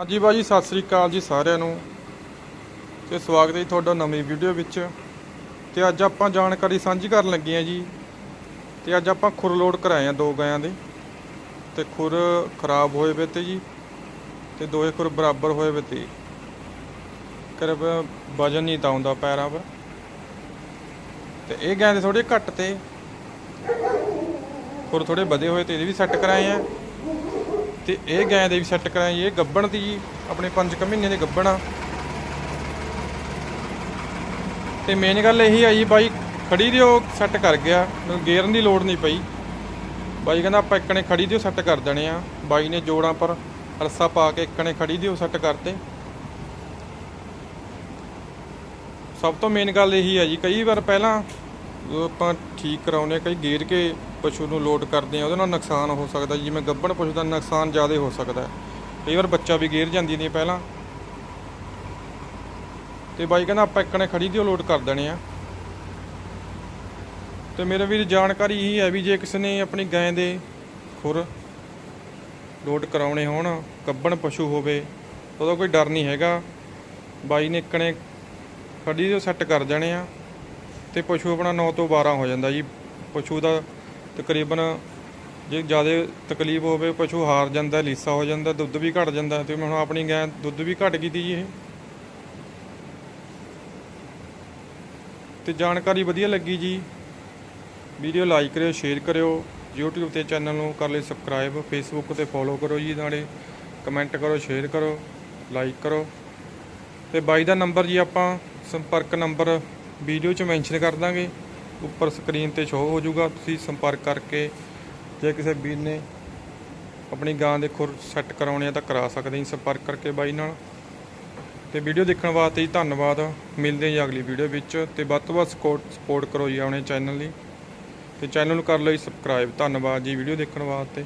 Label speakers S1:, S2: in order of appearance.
S1: ਹਾਂਜੀ ਬਾਜੀ ਸਤਿ ਸ੍ਰੀ ਅਕਾਲ ਜੀ ਸਾਰਿਆਂ ਨੂੰ। ਤੇ ਸਵਾਗਤ ਹੈ ਜੀ ਤੁਹਾਡਾ ਨਵੀਂ ਵੀਡੀਓ ਵਿੱਚ। ਤੇ ਅੱਜ ਆਪਾਂ ਜਾਣਕਾਰੀ ਸਾਂਝੀ ਕਰਨ ਲੱਗੇ ਆ ਜੀ। ਤੇ ਅੱਜ ਆਪਾਂ ਖੁਰ ਲੋਡ ਕਰਾਏ ਆ ਦੋ ਗਾਇਆਂ ਦੇ। ਤੇ ਖੁਰ ਖਰਾਬ ਹੋਏ ਵੇ ਤੇ ਜੀ, ਤੇ ਦੋਏ ਖੁਰ ਬਰਾਬਰ ਹੋਏ ਵੇ ਤੇ। ਕਰਬ ਵਜਨ ਨਹੀਂ ਤਾਂ ਆਉਂਦਾ ਪੈਰਾਂ 'ਪਰ ਤੇ ਇਹ ਗਾਂ ਦੇ ਥੋੜੇ ਘੱਟ ਤੇ। ਖੁਰ ਥੋੜੇ ਵਧੇ ਹੋਏ ਤੇ ਇਹਦੇ ਵੀ ਸੈੱਟ ਕਰਾਏ ਆ। ਤੇ ਇਹ ਗਾਂ ਦੇ ਵੀ ਸੈੱਟ ਕਰਾਏ ਇਹ ਗੱਬਣ ਦੀ ਜੀ ਆਪਣੇ 5 ਮਹੀਨੇ ਦੇ ਗੱਬਣ ਆ। ਤੇ ਮੇਨ ਗੱਲ ਇਹੀ ਆ ਜੀ, ਬਾਈ ਖੜੀ ਦਿਓ ਸੈੱਟ ਕਰ ਗਿਆ। ਮੈਨੂੰ ਗੇਅਰਨ ਦੀ ਲੋੜ ਨਹੀਂ ਪਈ। ਬਾਈ ਕਹਿੰਦਾ ਆਪਾਂ ਇੱਕ ਨੇ ਖੜੀ ਦਿਓ ਸੈੱਟ ਕਰ ਦੇਣੇ ਆ। ਬਾਈ ਨੇ ਜੋੜਾਂ ਪਰ ਰੱਸਾ ਪਾ ਕੇ ਇੱਕ ਨੇ ਖੜੀ ਦਿਓ ਸੈੱਟ ਕਰਤੇ। ਸਭ ਤੋਂ ਮੇਨ ਗੱਲ ਇਹੀ ਆ ਜੀ, ਕਈ ਵਾਰ ਪਹਿਲਾਂ ਜਦੋਂ ਆਪਾਂ ਠੀਕ ਕਰਾਉਨੇ ਕਈ ਗੇਰ ਕੇ ਪਸ਼ੂ ਨੂੰ ਲੋਡ ਕਰਦੇ ਆ ਉਹਦੇ ਨਾਲ ਨੁਕਸਾਨ ਹੋ ਸਕਦਾ ਜਿਵੇਂ ਗੱਭਣ ਪਸ਼ੂ ਦਾ ਨੁਕਸਾਨ ਜ਼ਿਆਦਾ ਹੋ ਸਕਦਾ ਕਈ ਵਾਰ ਬੱਚਾ ਵੀ ਗੇਰ ਜਾਂਦੀ ਨਹੀਂ ਪਹਿਲਾਂ। ਤੇ ਬਾਈ ਕਹਿੰਦਾ ਆਪਾਂ ਇੱਕ ਨੇ ਖੜੀ ਦੀ ਲੋਡ ਕਰ ਦੇਣੇ ਆ। ਤੇ ਮੇਰੇ ਵੀਰ, ਜਾਣਕਾਰੀ ਇਹੀ ਹੈ ਵੀ ਜੇ ਕਿਸੇ ਨੇ ਆਪਣੀ ਗਾਂ ਦੇ ਖੁਰ ਲੋਡ ਕਰਾਉਣੇ ਹੋਣ, ਗੱਭਣ ਪਸ਼ੂ ਹੋਵੇ, ਉਹਦਾ ਕੋਈ ਡਰ ਨਹੀਂ ਹੈਗਾ। ਬਾਈ ਨੇ ਇੱਕ ਨੇ ਖੜੀ ਦਿਓ ਸੈੱਟ ਕਰ ਦੇਣੇ ਆ। ਤੇ ਪਸ਼ੂ ਆਪਣਾ 9 ਤੋਂ 12 ਹੋ ਜਾਂਦਾ ਜੀ। ਪਸ਼ੂ ਦਾ ਤਕਰੀਬਨ ਜੇ ਜ਼ਿਆਦਾ ਤਕਲੀਫ ਹੋਵੇ, ਪਸ਼ੂ ਹਾਰ ਜਾਂਦਾ, ਲੀਸਾ ਹੋ ਜਾਂਦਾ, ਦੁੱਧ ਵੀ ਘਟ ਜਾਂਦਾ ਤੇ ਹੁਣ ਆਪਣੀ ਗਾਂ ਦੁੱਧ ਵੀ ਘਟ ਗਈ ਤੀ ਜੀ ਇਹ। ਤੇ ਜਾਣਕਾਰੀ ਵਧੀਆ ਲੱਗੀ ਜੀ। ਵੀਡੀਓ ਲਾਈਕ ਕਰਿਓ, ਸ਼ੇਅਰ ਕਰਿਓ, YouTube ਤੇ ਚੈਨਲ ਨੂੰ ਕਰ ਲਈ ਸਬਸਕ੍ਰਾਈਬ, Facebook ਤੇ ਫੋਲੋ ਕਰੋ ਜੀ ਨਾਲੇ ਕਮੈਂਟ ਕਰੋ ਸ਼ੇਅਰ ਕਰੋ ਲਾਈਕ ਕਰੋ। ਤੇ ਬਾਈ ਦਾ ਨੰਬਰ ਜੀ ਆਪਾਂ, ਸੰਪਰਕ ਨੰਬਰ ਵੀਡੀਓ 'ਚ ਮੈਂਸ਼ਨ ਕਰ ਦਾਂਗੇ। ਉੱਪਰ ਸਕਰੀਨ ਤੇ ਸ਼ੋਅ ਹੋ ਜਾਊਗਾ ਤੁਸੀਂ ਸੰਪਰਕ ਕਰਕੇ ਜੇ ਕਿਸੇ ਵੀਰ ਨੇ ਆਪਣੀ ਗਾਂ ਦੇ ਖੁਰ ਸੈੱਟ ਕਰਾਉਣੇ ਆ ਤਾਂ ਕਰਾ ਸਕਦੇ ਜੀ ਸੰਪਰਕ ਕਰਕੇ ਬਾਈ ਨਾਲ। ਤੇ ਵੀਡੀਓ ਦੇਖਣ ਵਾਸਤੇ ਜੀ ਧੰਨਵਾਦ। ਮਿਲਦੇ ਹਾਂ ਜੀ ਅਗਲੀ ਵੀਡੀਓ ਵਿੱਚ। ਤੇ ਵੱਧ ਤੋਂ ਵੱਧ ਸਪੋਰਟ ਕਰੋ ਜੀ ਆਪਣੇ ਚੈਨਲ ਲਈ ਤੇ ਚੈਨਲ ਨੂੰ ਕਰ ਲਓ ਜੀ ਸਬਸਕ੍ਰਾਈਬ ਧੰਨਵਾਦ ਜੀ ਵੀਡੀਓ ਦੇਖਣ ਵਾਸਤੇ।